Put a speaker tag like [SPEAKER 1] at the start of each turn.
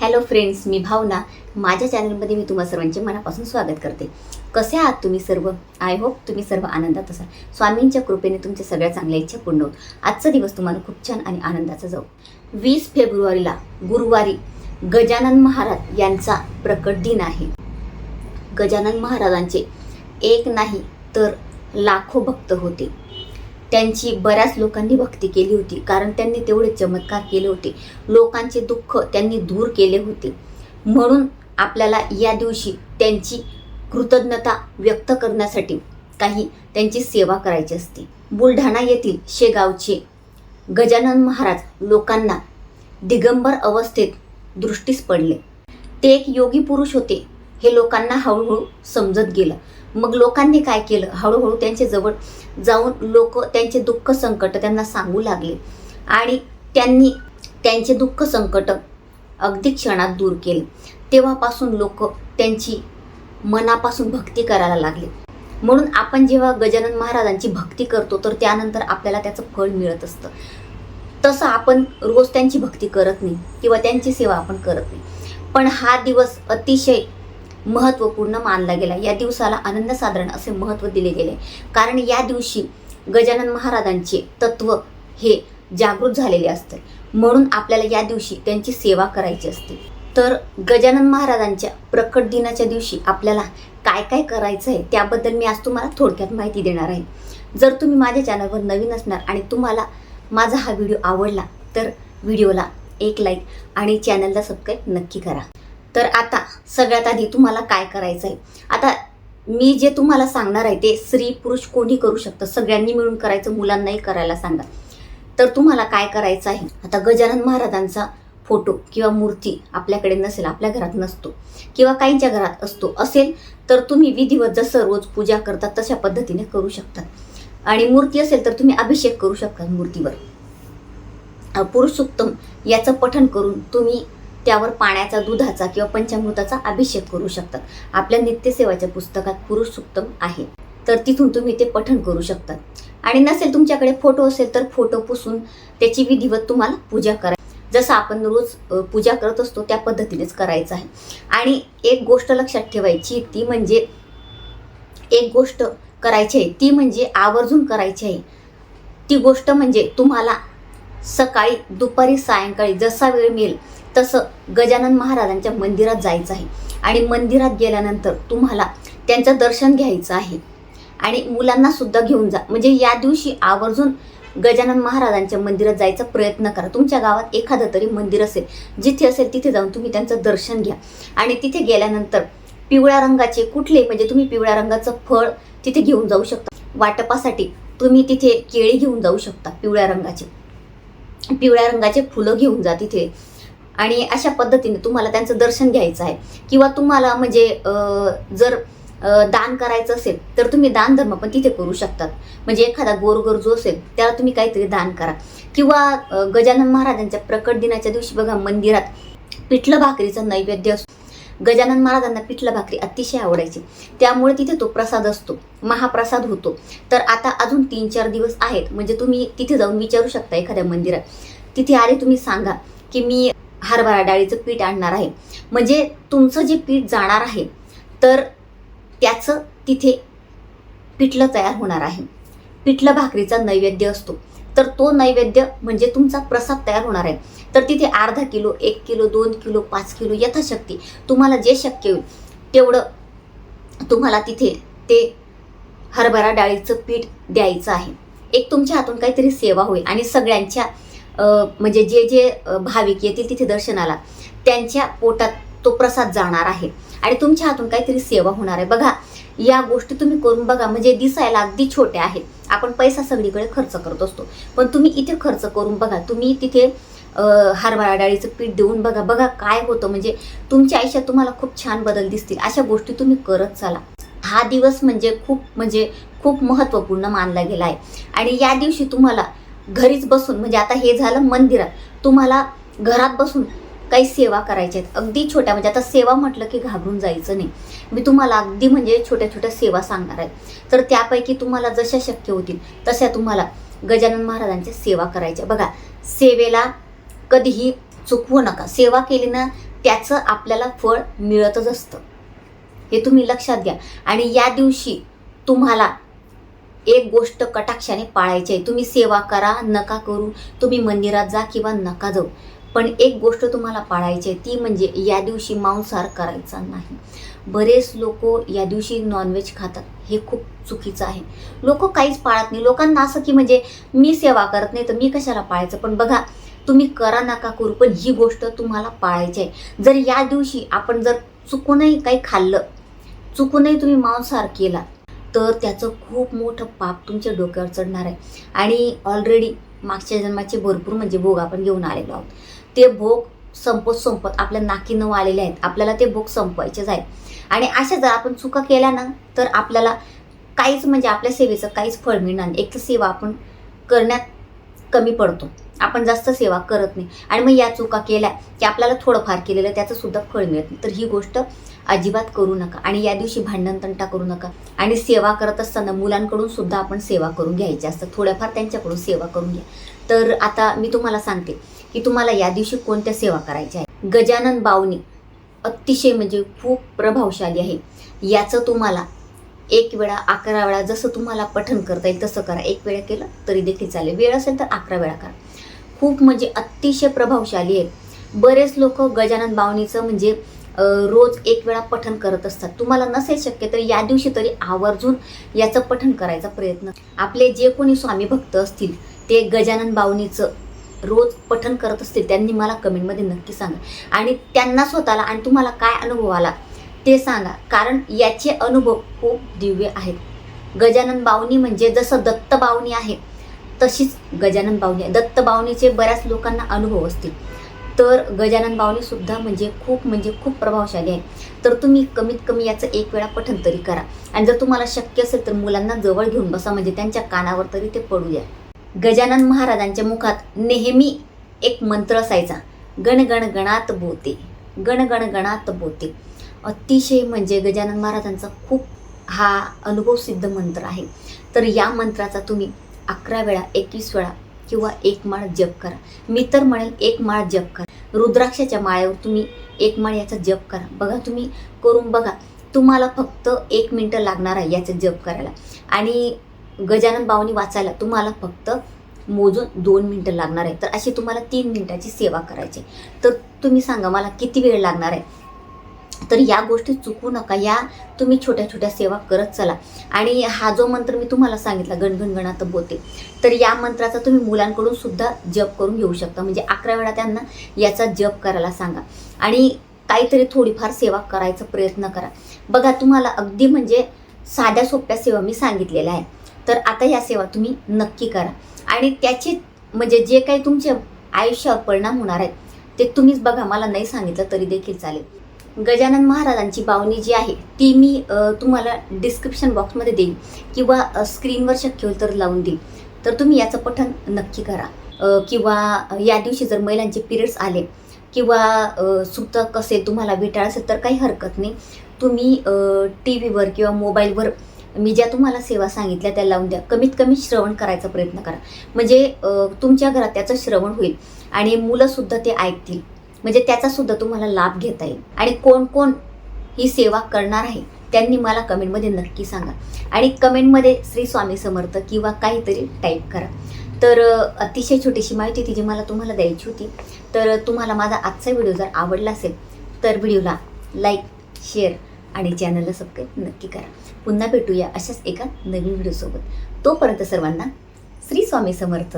[SPEAKER 1] Hello friends मी भावना. माझ्या चॅनलमध्ये मी तुम्हा सर्वांचे मनापासून स्वागत करते. कसे आहात तुम्ही सर्व? आय होप तुम्ही सर्व आनंदात असाल. स्वामींच्या कृपेने तुमच्या सगळ्या चांगल्या इच्छा पूर्ण होत आजचा दिवस तुम्हाला खूप छान आणि आनंदाचा जाऊ. वीस फेब्रुवारीला गुरुवारी गजानन महाराज यांचा प्रकट दिन आहे. गजानन महाराजांचे एक नाही तर लाखो भक्त होते. त्यांची बऱ्याच लोकांनी भक्ती केली होती. कारण त्यांनी तेवढे चमत्कार केले होते. लोकांचे दुःख त्यांनी दूर केले होते. म्हणून आपल्याला या दिवशी त्यांची कृतज्ञता व्यक्त करण्यासाठी काही त्यांची सेवा करायची असते. बुलढाणा येथील शेगावचे गजानन महाराज लोकांना दिगंबर अवस्थेत दृष्टीस पडले. ते एक योगी पुरुष होते. हे लोकांना हळूहळू समजत गेलं. मग लोकांनी काय केलं? हळूहळू त्यांच्या जवळ जाऊन लोक त्यांचे दुःख संकट त्यांना सांगू लागले. आणि त्यांनी त्यांचे दुःख संकट अगदी क्षणात दूर केले. तेव्हापासून लोक त्यांची मनापासून भक्ती करायला लागले. म्हणून आपण जेव्हा गजानन महाराजांची भक्ती करतो तर त्यानंतर आपल्याला त्याचं फळ मिळत असतं. तसं आपण रोज त्यांची भक्ती करत नाही किंवा त्यांची सेवा आपण करत नाही. पण हा दिवस अतिशय महत्त्वपूर्ण मानला गेला. या दिवसाला आनंद साधारण असे महत्त्व दिले गेले. कारण या दिवशी गजानन महाराजांचे तत्व हे जागृत झालेले असते. म्हणून आपल्याला या दिवशी त्यांची सेवा करायची असते. तर गजानन महाराजांच्या प्रकट दिनाच्या दिवशी आपल्याला काय काय करायचं आहे त्याबद्दल मी आज तुम्हाला थोडक्यात माहिती देणार आहे. जर तुम्ही माझ्या चॅनलवर नवीन असणार आणि तुम्हाला माझा हा व्हिडिओ आवडला तर व्हिडिओला एक लाईक आणि चॅनलला सबस्क्राईब नक्की करा. तर आता सगळ्यात आधी तुम्हाला काय करायचं आहे आता मी जे तुम्हाला सांगणार आहे ते स्त्री पुरुष कोणी करू शकतं? सगळ्यांनी मिळून करायचं मुलांनाही करायला सांगा. तर तुम्हाला काय करायचं आहे? आता गजानन महाराजांचा फोटो किंवा मूर्ती आपल्याकडे नसेल आपल्या घरात नसतो. किंवा काहींच्या घरात असतो असेल तर तुम्ही विधिवत जसं रोज पूजा करतात तशा पद्धतीने करू शकतात आणि मूर्ती असेल तर तुम्ही अभिषेक करू शकता मूर्तीवर. पुरुषोत्तम याचं पठण करून तुम्ही त्यावर पाण्याचा दुधाचा किंवा पंचामृताचा अभिषेक करू शकतात. आपल्या नित्यसेवाच्या पुस्तकात पुरुष सुक्तम आहे. तर तिथून तुम्ही ते पठण करू शकतात. आणि नसेल तुमच्याकडे फोटो असेल तर फोटो पुसून त्याची विधिवत तुम्हाला पूजा करा जसं आपण रोज पूजा करत असतो त्या पद्धतीनेच करायचं आहे. आणि एक गोष्ट लक्षात ठेवायची ती म्हणजे एक गोष्ट करायची आहे ती म्हणजे आवर्जून करायची आहे. ती गोष्ट म्हणजे तुम्हाला सकाळी दुपारी सायंकाळी जसा वेळ मिळेल तसं गजानन महाराजांच्या मंदिरात जायचं आहे. आणि मंदिरात गेल्यानंतर तुम्हाला त्यांचं दर्शन घ्यायचं आहे. आणि मुलांना सुद्धा घेऊन जा. म्हणजे या दिवशी आवर्जून गजानन महाराजांच्या मंदिरात जायचा प्रयत्न करा. तुमच्या गावात एखादं तरी मंदिर असेल जिथे असेल तिथे जाऊन तुम्ही त्यांचं दर्शन घ्या. आणि तिथे गेल्यानंतर पिवळ्या रंगाचे कुठले म्हणजे तुम्ही पिवळ्या रंगाचं फळ तिथे घेऊन जाऊ शकता. वाटपासाठी तुम्ही तिथे केळी घेऊन जाऊ शकता पिवळ्या रंगाचे. पिवळ्या रंगाचे फुलं घेऊन जा तिथे. आणि अशा पद्धतीने तुम्हाला त्यांचं दर्शन घ्यायचं आहे. किंवा तुम्हाला म्हणजे जर दान करायचं असेल तर तुम्ही दान धर्म पण तिथे करू शकतात. म्हणजे एखादा गोरगरजू असेल त्याला तुम्ही काहीतरी दान करा. किंवा गजानन महाराजांच्या प्रकट दिनाच्या दिवशी बघा मंदिरात पिठलं भाकरीचं नैवेद्य असतो. गजानन महाराजांना पिठलं भाकरी अतिशय आवडायची. त्यामुळे तिथे तो प्रसाद असतो. महाप्रसाद होतो. तर आता अजून तीन चार दिवस आहेत. म्हणजे तुम्ही तिथे जाऊन विचारू शकता एखाद्या मंदिरात. तिथे आले तुम्ही सांगा की मी हरभरा डाळीचं पीठ आणणार आहे. म्हणजे तुमचं जे पीठ जाणार आहे तर त्याचं तिथे पिठलं तयार होणार आहे. पिठलं भाकरीचा नैवेद्य असतो. तर तो नैवेद्य म्हणजे तुमचा प्रसाद तयार होणार आहे. तर तिथे अर्धा किलो एक किलो दोन किलो पाच किलो यथाशक्ती तुम्हाला जे शक्य होईल तेवढं तुम्हाला तिथे ते हरभरा डाळीचं पीठ द्यायचं आहे. एक तुमच्या हातून काहीतरी सेवा होईल आणि सगळ्यांच्या म्हणजे जे जे भाविक येतील तिथे दर्शनाला त्यांच्या पोटात तो प्रसाद जाणार आहे. आणि तुमच्या हातून काहीतरी सेवा होणार आहे. बघा या गोष्टी तुम्ही करून बघा म्हणजे दिसायला अगदी छोट्या आहेत. आपण पैसा सगळीकडे खर्च करत असतो. पण तुम्ही इथे खर्च करून बघा तुम्ही तिथे हरभरा डाळीचं पीठ देऊन बघा बघा काय होतं. म्हणजे तुमच्या आयुष्यात तुम्हाला खूप छान बदल दिसतील. अशा गोष्टी तुम्ही करत चाला. हा दिवस म्हणजे खूप म्हणजे खूप महत्त्वपूर्ण मानला गेला आहे. आणि या दिवशी तुम्हाला घरीच बसून म्हणजे आता हे झालं मंदिरात. तुम्हाला घरात बसून काही सेवा करायच्या आहेत. अगदी छोट्या म्हणजे आता सेवा म्हटलं की घाबरून जायचं नाही. मी तुम्हाला अगदी म्हणजे छोट्या छोट्या सेवा सांगणार आहे. तर त्यापैकी तुम्हाला जशा शक्य होतील तशा तुम्हाला गजानन महाराजांच्या सेवा करायच्या. बघा सेवेला कधीही चुकवू नका. सेवा केली ना त्याचं आपल्याला फळ मिळतच असतं. हे तुम्ही लक्षात घ्या. आणि या दिवशी तुम्हाला एक गोष्ट कटाक्षाने पाळायची आहे. तुम्ही सेवा करा नका करू. तुम्ही मंदिरात जा किंवा नका जाऊ. पण एक गोष्ट तुम्हाला पाळायची आहे ती म्हणजे या दिवशी मांसाहार करायचा नाही. बरेच लोक या दिवशी नॉनव्हेज खातात. हे खूप चुकीचं आहे. लोक काहीच पाळत नाही. लोकांना असं की म्हणजे मी सेवा करत नाही तर मी कशाला पाळायचं? पण बघा तुम्ही करा नका करू पण ही गोष्ट तुम्हाला पाळायची आहे. जर या दिवशी आपण जर चुकूनही काही खाल्लं चुकूनही तुम्ही मांसाहार केला तर त्याचं खूप मोठं पाप तुमच्या डोक्यावर चढणार आहे. आणि ऑलरेडी मागच्या जन्माचे भरपूर म्हणजे भोग आपण घेऊन आलेलो आहोत. ते भोग संपत संपत आपल्या नाकी नऊ आलेले आहेत. आपल्याला ते भोग संपवायचेच आहेत. आणि अशा जर आपण चुका केल्या ना तर आपल्याला काहीच म्हणजे आपल्या सेवेचं काहीच फळ मिळणार नाही. एक तर सेवा आपण करण्यात कमी पडतो. आपण जास्त सेवा करत नाही. आणि मग या चुका केल्या की आपल्याला थोडंफार केलेलं त्याचं सुद्धा फळ मिळत नाही. तर ही गोष्ट अजिबात करू नका आणि या दिवशी भांडण तंटा करू नका. आणि सेवा करत असताना मुलांकडून सुद्धा आपण सेवा करून घ्यायची असतं थोड्याफार त्यांच्याकडून सेवा करून घ्या. तर आता मी तुम्हाला सांगते की तुम्हाला या दिवशी कोणत्या सेवा करायच्या आहे गजानन बावनी अतिशय म्हणजे खूप प्रभावशाली आहे. याचं तुम्हाला एक वेळा अकरा वेळा जसं तुम्हाला पठण करता येईल तसं करा. एक वेळा केलं तरी देखील चालेल. वेळ असेल तर अकरा वेळा करा. खूप म्हणजे अतिशय प्रभावशाली आहे बरेच लोक गजानन बावनीचं म्हणजे रोज एक वेळा पठण करत असतात. तुम्हाला नसेल शक्य तर या दिवशी तरी आवर्जून याचं पठण करायचा प्रयत्न. आपले जे कोणी स्वामी भक्त असतील ते गजानन बावनीचं रोज पठण करत असतील त्यांनी मला कमेंटमध्ये नक्की सांगा. आणि त्यांना स्वतःला आणि तुम्हाला काय अनुभव आला ते सांगा. कारण याचे अनुभव खूप दिव्य आहेत. गजानन बावनी म्हणजे जसं दत्त बावनी आहे तशीच गजानन बावनी आहे दत्त बावनीचे बऱ्याच लोकांना अनुभव असतील. तर गजानन बावनी सुद्धा म्हणजे खूप म्हणजे खूप प्रभावशाली आहे तर तुम्ही कमीत कमी याचं एक वेळा पठण तरी करा. आणि जर तुम्हाला शक्य असेल तर मुलांना जवळ घेऊन बसा म्हणजे त्यांच्या कानावर तरी ते पडू द्या. गजानन महाराजांच्या मुखात नेहमी एक मंत्र असायचा. गण गण गणात बोते. गण गण गणात बोते. अतिशय म्हणजे गजानन महाराजांचा खूप हा अनुभव सिद्ध मंत्र आहे. तर या मंत्राचा तुम्ही अकरा वेळा एकवीस वेळा किंवा एक माळ जप करा. मी तर म्हणेल एक माळ जप करा. रुद्राक्षाच्या माळ्यावर तुम्ही एक माळ याचा जप करा. बघा तुम्ही करून बघा. तुम्हाला फक्त एक मिनटं लागणार आहे याचं जप करायला. आणि गजानन बावनी वाचायला तुम्हाला फक्त मोजून दोन मिनटं लागणार आहे. तर अशी तुम्हाला तीन मिनटाची सेवा करायची तर तुम्ही सांगा मला किती वेळ लागणार आहे? तर या गोष्टी चुकू नका. या तुम्ही छोट्या छोट्या सेवा करत चला. आणि हा जो मंत्र मी तुम्हाला सांगितला गणगणगणात बोलते बोते तर या मंत्राचा तुम्ही मुलांकडून सुद्धा जप करून घेऊ शकता. म्हणजे अकरा वेळा त्यांना याचा जप करायला सांगा. आणि काहीतरी थोडीफार सेवा करायचा प्रयत्न करा. बघा तुम्हाला अगदी म्हणजे साध्या सोप्या सेवा मी सांगितलेल्या आहे तर आता या सेवा तुम्ही नक्की करा. आणि त्याचे म्हणजे जे काही तुमच्या आयुष्यावर परिणाम होणार आहेत ते तुम्हीच बघा. मला नाही सांगितलं तरी देखील चालेल. गजानन महाराजांची बावणी जी आहे ती मी तुम्हाला डिस्क्रिप्शन बॉक्समध्ये देईन किंवा स्क्रीनवर शक्य होईल तर लावून देईन. तर तुम्ही याचं पठन नक्की करा. किंवा या दिवशी जर महिलांचे पिरियड्स आले किंवा सुतक असेल तुम्हाला भेटाळ असेल तर काही हरकत नाही. तुम्ही टी व्हीवर किंवा मोबाईलवर मी ज्या तुम्हाला सेवा सांगितल्या त्या लावून द्या. कमीत कमी श्रवण करायचा प्रयत्न करा. म्हणजे तुमच्या घरात त्याचं श्रवण होईल आणि मुलंसुद्धा ते ऐकतील. म्हणजे त्याचा सुद्धा तुम्हाला लाभ घेता येईल. आणि कोण कोण ही सेवा करणार आहे त्यांनी मला कमेंटमध्ये नक्की सांगा. आणि कमेंटमध्ये श्री स्वामी समर्थ किंवा काहीतरी टाईप करा. तर अतिशय छोटीशी माहिती ती जी मला तुम्हाला द्यायची होती. तर तुम्हाला माझा आजचा व्हिडिओ जर आवडला असेल तर व्हिडिओला लाईक शेअर आणि चॅनलला सबस्क्राईब नक्की करा. पुन्हा भेटूया अशाच एका नवीन व्हिडिओसोबत. तोपर्यंत सर्वांना श्री स्वामी समर्थ.